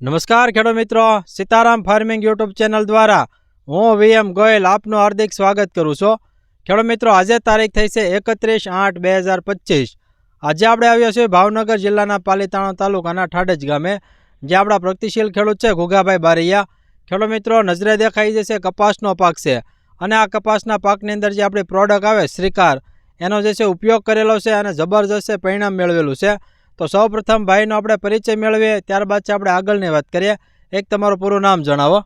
નમસ્કાર ખેડૂત મિત્રો. સીતારામ ફાર્મિંગ યુટ્યુબ ચેનલ દ્વારા હું વીએમ ગોયલ આપનું હાર્દિક સ્વાગત કરું છું. ખેડૂત મિત્રો, આજે તારીખ થઈ છે એકત્રીસ આઠ બે હજાર પચીસ. આજે આપણે આવ્યા છીએ ભાવનગર જિલ્લાના પાલીતાણા તાલુકાના ઠાડજ ગામે, જે આપણા પ્રગતિશીલ ખેડૂત છે ઘુગાભાઈ બારૈયા. ખેડૂત મિત્રો, નજરે દેખાઈ જશે કપાસનો પાક છે. અને આ કપાસના પાકની અંદર જે આપણી પ્રોડક્ટ આવે શ્રીકાર, એનો જે છે ઉપયોગ કરેલો છે અને જબરજસ્ત પરિણામ મેળવેલું છે. તો સૌ પ્રથમ ભાઈનો આપણે પરિચય મેળવીએ ત્યારબાદ છે આપણે આગળની વાત કરીએ. એક તમારું પૂરું નામ જણાવો.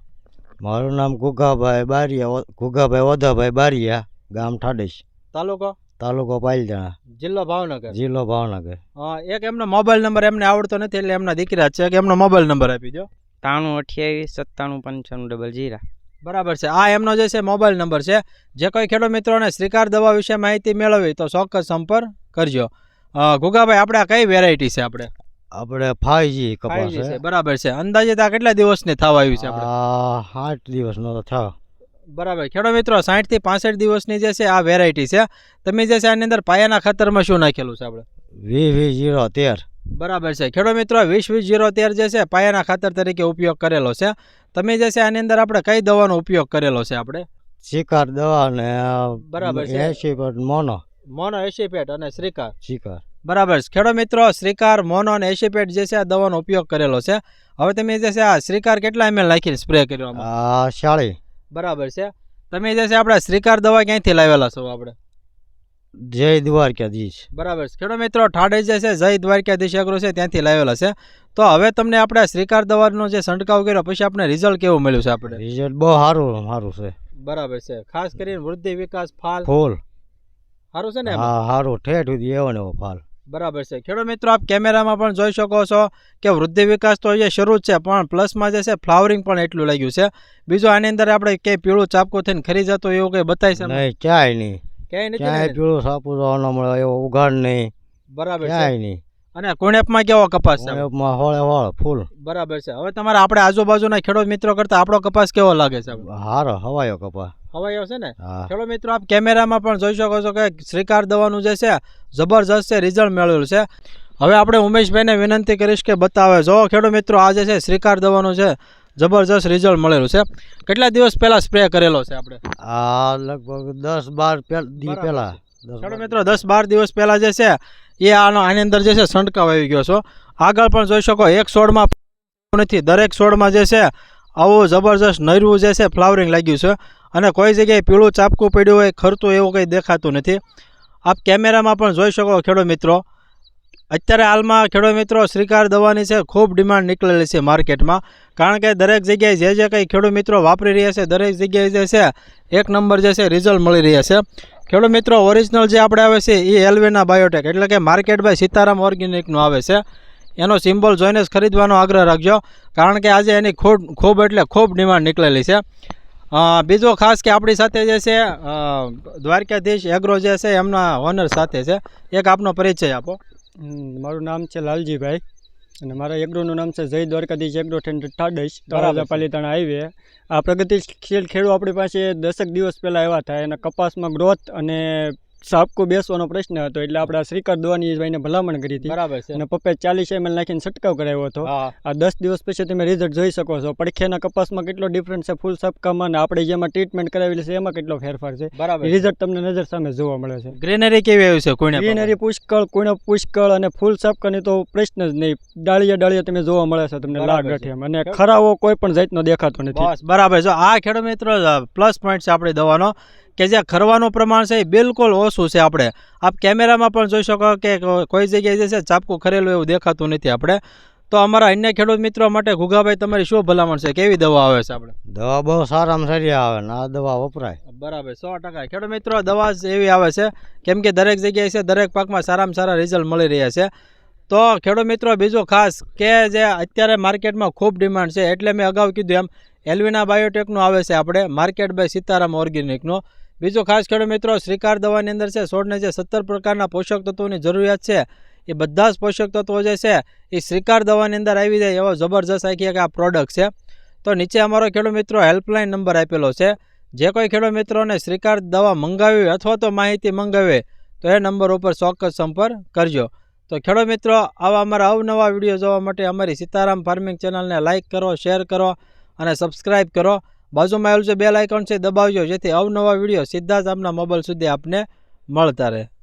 મારું નામ ઘુઘાભાઈ બારિયા ઓ- ગુગાભાઈ ઓધાભાઈ બારિયા ગામ ઠાડેશ. તાલુકો? તાલુકો પાલજણા જિલ્લો ભાવનગર. જિલ્લો ભાવનગર. હા એક એમનો મોબાઈલ નંબર એમને આવડતો નથી એટલે એમના દીકરા જ છે કે એમનો મોબાઈલ નંબર આપી દો ત્રાણું અઠ્યાવીસ સત્તાણું પંચાણું ડબલ જીરા. બરાબર છે. આ એમનો જે છે મોબાઈલ નંબર છે. જે કોઈ ખેડૂત મિત્રોને શ્રીકાર દવા વિશે માહિતી મેળવવી તો ચોક્કસ સંપર્ક કરજો. ગુગાભાઈ આપણે આ કઈ વેરાયટી છે આપણે? આપણે ફાઈજી કપાસ છે. બરાબર છે. અંદાજે આ કેટલા દિવસની થવા આવ્યું છે આપણે? આઠ દિવસનો થયો બરાબર. ખેડો મિત્રો સાઠથી પાસઠ દિવસની જે છે આ વેરાયટી છે. તમે જે છે આની અંદર પાયાના ખાતરમાં શું નાખેલું છે આપણે? વી વી જીરો તેર. બરાબર છે. ખેડો મિત્રો વીસ વીસ જીરો તેર જે છે પાયાના ખાતર તરીકે ઉપયોગ કરેલો છે. તમે જે છે આની અંદર આપણે કઈ દવાનો ઉપયોગ કરેલો છે આપણે? શિકાર દવા ને બરાબર છે. એસી મોનો. મોનો એસીપેટ અને શ્રીકાર. શ્રીકાર. બરાબર ખેડો મિત્રો શ્રીકાર મોનો અને એસીપેટ જે છે આ દવાનો ઉપયોગ કરેલો છે. હવે તમે જે છે આ શ્રીકાર કેટલા એમએલ નાખીને સ્પ્રે કર્યો આ શાળી બરાબર છે. તમે જે છે આપણે શ્રીકાર દવા ક્યાંથી લાવેલા છો આપણે? જય દ્વારકાધીશ. બરાબર ખેડો મિત્રો ઠાડે જે છે જય દ્વારકાધીશ એગ્રો છે ત્યાંથી લાવેલા છે. તો હવે તમને આપણે શ્રીકાર દવાનો જે છંટકાવ કર્યો પછી આપણે રિઝલ્ટ કેવું મળ્યું છે આપણે? રિઝલ્ટ બહુ સારું સારું છે. બરાબર છે. ખાસ કરીને વૃદ્ધિ વિકાસ ફાલ ફૂલ. સારું છે ને હા સારું ઠેઠ સુધી એવો ને એવો ફાલ બરાબર છે. ખેડૂત મિત્રો આપ કેમેરામાં પણ જોઈ શકો છો કે વૃદ્ધિ વિકાસ તો અહીંયા શરૂ જ છે પણ પ્લસમાં જે છે ફ્લાવરિંગ પણ એટલું લાગ્યું છે. બીજું આની અંદર આપણે કે પીળું ચાપકું થઈને ખરી જતો એવું કંઈ બતાવી છે? નહીં ક્યાંય નહીં. ક્યાંય નહીં ક્યાંય પીળું સાપું ન મળે એવો ઉઘાડ નહીં. બરાબર ક્યાંય નહીં. અને કુણેપમાં કેવો કપાસ છે? હોળે હોળ ફૂલ. બરાબર છે. હવે તમારે આપણે આજુબાજુના ખેડૂત મિત્રો કરતા આપણો કપાસ કેવો લાગે છે? હારો હવાયો કપા હવાયો આવશે ને? ચલો મિત્રો આપ કેમેરામાં પણ જોઈ શકો છો કે શ્રીકાર દવાનું જે છે જબરજસ્ત છે રિઝલ્ટ મેળવેલું છે. હવે આપણે ઉમેશભાઈને વિનંતી કરીશ કે બતાવે. જો ખેડૂત મિત્રો આ જે છે શ્રીકાર દવાનું છે જબરજસ્ત રિઝલ્ટ મળેલું છે. કેટલા દિવસ પહેલા સ્પ્રે કરેલો છે આપણે? આ લગભગ દસ બાર પહેલા. ખેડૂત મિત્રો દસ બાર દિવસ પહેલા જે છે એ આનો આની અંદર જે છે છંટકાવ આવી ગયો છો. આગળ પણ જોઈ શકો એક છોડમાં નથી. દરેક છોડમાં જે છે આવું જબરજસ્ત નૈરવું જે છે ફ્લાવરિંગ લાગ્યું છે. અને કોઈ જગ્યાએ પીળું ચાપકું પડ્યું હોય, ખરતું એવું કંઈ દેખાતું નથી. આપ કેમેરામાં પણ જોઈ શકો ખેડૂત મિત્રો. અત્યારે હાલમાં ખેડૂત મિત્રો શ્રીકાર દવાની છે, ખૂબ ડિમાન્ડ નીકળેલી છે માર્કેટમાં. કારણ કે દરેક જગ્યાએ જે જે કંઈ ખેડૂત મિત્રો વાપરી રહ્યા છે, દરેક જગ્યાએ જે છે, એક નંબર જે છે રિઝલ્ટ મળી રહ્યા છે. ખેડૂત મિત્રો ઓરિજિનલ જે આપણે આવે છે એ એલવેના બાયોટેક એટલે કે માર્કેટ બાય સીતારામ ઓર્ગેનિકનું આવે છે. એનો સિમ્બોલ જોઈને જ ખરીદવાનો આગ્રહ રાખજો, કારણ કે આજે એની ખૂબ ખૂબ એટલે ખૂબ ડિમાન્ડ નીકળેલી છે. બીજો ખાસ કે આપણી સાથે જે છે દ્વારકાધીશ એગ્રો જે છે એમના ઓનર સાથે છે. એક આપનો પરિચય આપો. મારું નામ છે લાલજીભાઈ અને મારા એગ્રોનું નામ છે જય દ્વારકાધીશ એગ્રો ટેન્ડર છે. તળાજા પાલીતાણા હાઈવે. આ પ્રગતિશીલ ખેડૂ આપણી પાસે દસેક દિવસ પહેલાં આવ્યા હતા. એના કપાસમાં ગ્રોથ અને સાપકું બેસવાનો પ્રશ્ન હતો એટલે આપણે શ્રીકર શ્રીકાર દવાની ભલામણ કરી હતી. બરાબર છે. અને પપ્પે ચાલીસ એમએલ નાખીને છંટકાવ કરાવ્યો હતો. આ દસ દિવસ પછી તમે રિઝલ્ટ જોઈ શકો છો. પડખેના કપાસમાં કેટલો ડિફરન્સ છે ફૂલ સાપકામાં અને આપણે જેમાં ટ્રીટમેન્ટ કરાવેલી છે એમાં કેટલો ફેરફાર છે. બરાબર રિઝલ્ટ તમને નજર સામે જોવા મળે છે. ગ્રીનરી કેવી આવી છે કોઈને ગ્રીનરી પુષ્કળ કોઈનો પુષ્કળ અને ફૂલ સાપકાની તો પ્રશ્ન જ નહીં. ડાળીએ ડાળીએ તમે જોવા મળે છે તમને લાગ. ગઠિયામ અને ખરાવો કોઈ પણ જાતનો દેખાતો નથી. બરાબર છે. આ ખેડૂત મિત્રો પ્લસ પોઈન્ટ છે આપણી દવાનો. કે જે ખરવાનું પ્રમાણ છે એ બિલકુલ ઓછું છે આપણે. આપ કેમેરામાં પણ જોઈ શકો કે કોઈ જગ્યાએ જે છે ચાપકું ખરેલું એવું દેખાતું નથી આપણે. તો અમારા અન્ય ખેડૂત મિત્રો માટે ઘુગાભાઈ તમારી શું ભલામણ છે? કેવી દવા આવે છે આપણે? દવા બહુ સારામાં સારી આવે ને આ દવા વપરાય. બરાબર સો ટકા. ખેડૂત મિત્રો દવા જ એવી આવે છે કેમ કે દરેક જગ્યાએ છે દરેક પાકમાં સારામાં સારા રિઝલ્ટ મળી રહ્યા છે. તો ખેડૂત મિત્રો બીજું ખાસ કે જે અત્યારે માર્કેટમાં ખૂબ ડિમાન્ડ છે એટલે મેં અગાઉ કીધું એમ એલવિના બાયોટેકનું આવે છે આપણે માર્કેટ બાય સીતારામ ઓર્ગેનિકનો બીજું ખાસ ખેડૂત મિત્રો, શ્રીકાર દવાની અંદર છે છોડને જે સત્તર પ્રકારના પોષક તત્વોની જરૂરિયાત છે, એ બધા જ પોષક તત્વો જે છે, એ શ્રીકાર દવાની અંદર આવી જાય એવો જબરજસ્ત આખી એક આ પ્રોડક્ટ છે. તો નીચે અમારો ખેડૂત મિત્રો હેલ્પલાઇન નંબર આપેલો છે. જે કોઈ ખેડૂત મિત્રોને શ્રીકાર દવા મંગાવી અથવા તો માહિતી મંગાવી તો એ નંબર ઉપર ચોક્કસ સંપર્ક કરજો. તો ખેડૂત મિત્રો, આવા અમારા અવનવા વીડિયો જોવા માટે અમારી સીતારામ ફાર્મિંગ ચેનલને લાઇક કરો શેર કરો અને સબસ્ક્રાઈબ કરો. બાજુમાં આવેલું છે બેલ આઇકોન છે, દબાવજો, જેથી અવનવા વીડિયો સીધા જ આપના મોબાઈલ સુધી આપને મળતા રહે.